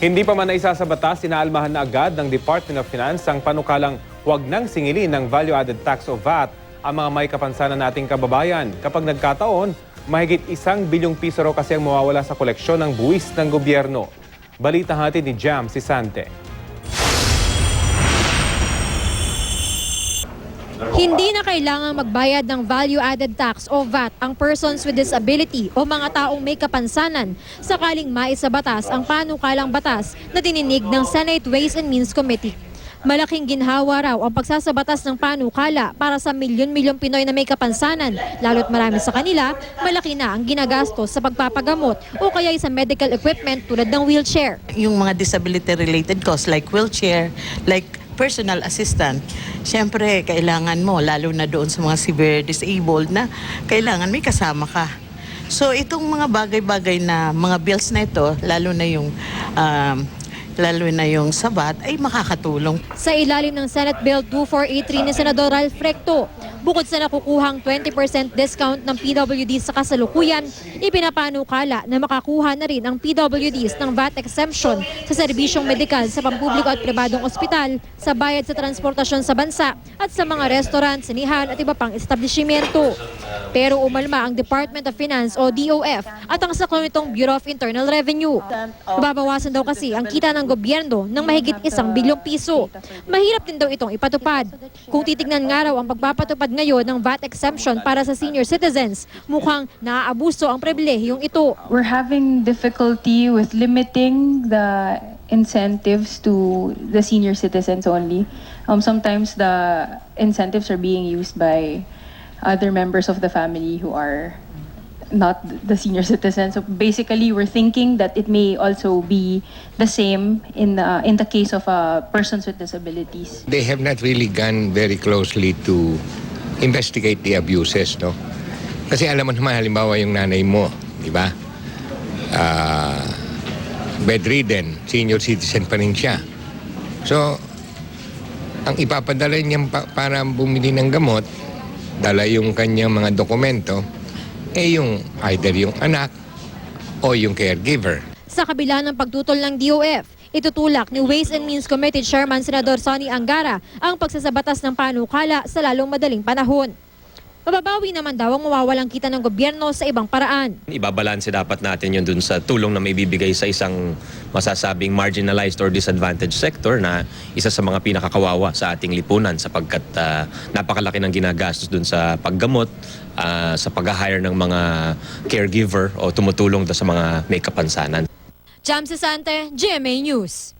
Hindi pa man naisa sa batas, sinaalmahan na agad ng Department of Finance ang panukalang huwag nang singilin ng value-added tax o VAT ang mga may kapansanan nating kababayan. Kapag nagkataon, mahigit isang bilyong piso raw kasi ang mawawala sa koleksyon ng buwis ng gobyerno. Balita hatid ni Jam si Sante. Hindi na kailangang magbayad ng value-added tax o VAT ang persons with disability o mga taong may kapansanan sakaling maisabatas ang panukalang batas na dininig ng Senate Ways and Means Committee. Malaking ginhawa raw ang pagsasabatas ng panukala para sa milyon-milyong Pinoy na may kapansanan, lalo't marami sa kanila, malaki na ang ginagastos sa pagpapagamot o kaya sa medical equipment tulad ng wheelchair. yung mga disability-related costs like wheelchair, like personal assistant, syempre kailangan mo, lalo na doon sa mga severe disabled na kailangan may kasama ka. So itong mga bagay-bagay na mga bills na ito, lalo na yung um, lalo na yung sabat, ay makakatulong Sa ilalim ng Senate Bill 2483 ni Senador Ralph Recto, bukod sa nakukuhang 20% discount ng PWD sa kasalukuyan, ipinapanukala na makakuha na rin ang PWDs ng VAT exemption sa serbisyong medikal sa pampubliko at pribadong ospital, sa bayad sa transportasyon sa bansa at sa mga restaurant, sinihan at iba pang establishmento. Pero umalma ang Department of Finance o DOF at ang sa komitong Bureau of Internal Revenue. Nababawasan daw kasi ang kita ng gobyerno ng mahigit isang bilyong piso. Mahirap din daw itong ipatupad. Kung titignan nga raw ang pagpapatupad ngayon ng VAT exemption para sa senior citizens, mukhang naaabuso ang pribilehiyong ito. we're having difficulty with limiting the incentives to the senior citizens only. Um, sometimes the incentives are being used by other members of the family who are not the senior citizens. So basically, we're thinking that it may also be the same in the, in the case of uh, persons with disabilities. they have not really gone very closely to investigate the abuses, no? Kasi alam mo naman, halimbawa yung nanay mo, di ba? Ah, bedridden, senior citizen pa rin siya. So, ang ipapadala niya pa- para bumili ng gamot, dala yung kanyang mga dokumento, eh yung either yung anak o yung caregiver. Sa kabila ng pagtutol ng DOF, itutulak ni Ways and Means Committee Chairman Senador Sonny Angara ang pagsasabatas ng panukala sa lalong madaling panahon. Mababawi naman daw ang mawawalang kita ng gobyerno sa ibang paraan. Ibabalanse dapat natin yun dun sa tulong na may bibigay sa isang masasabing marginalized or disadvantaged sector na isa sa mga pinakakawawa sa ating lipunan sapagkat ah, napakalaki ng ginagastos dun sa paggamot, ah, sa pag-hire ng mga caregiver o tumutulong sa mga may kapansanan. Jam Sante, GMA News.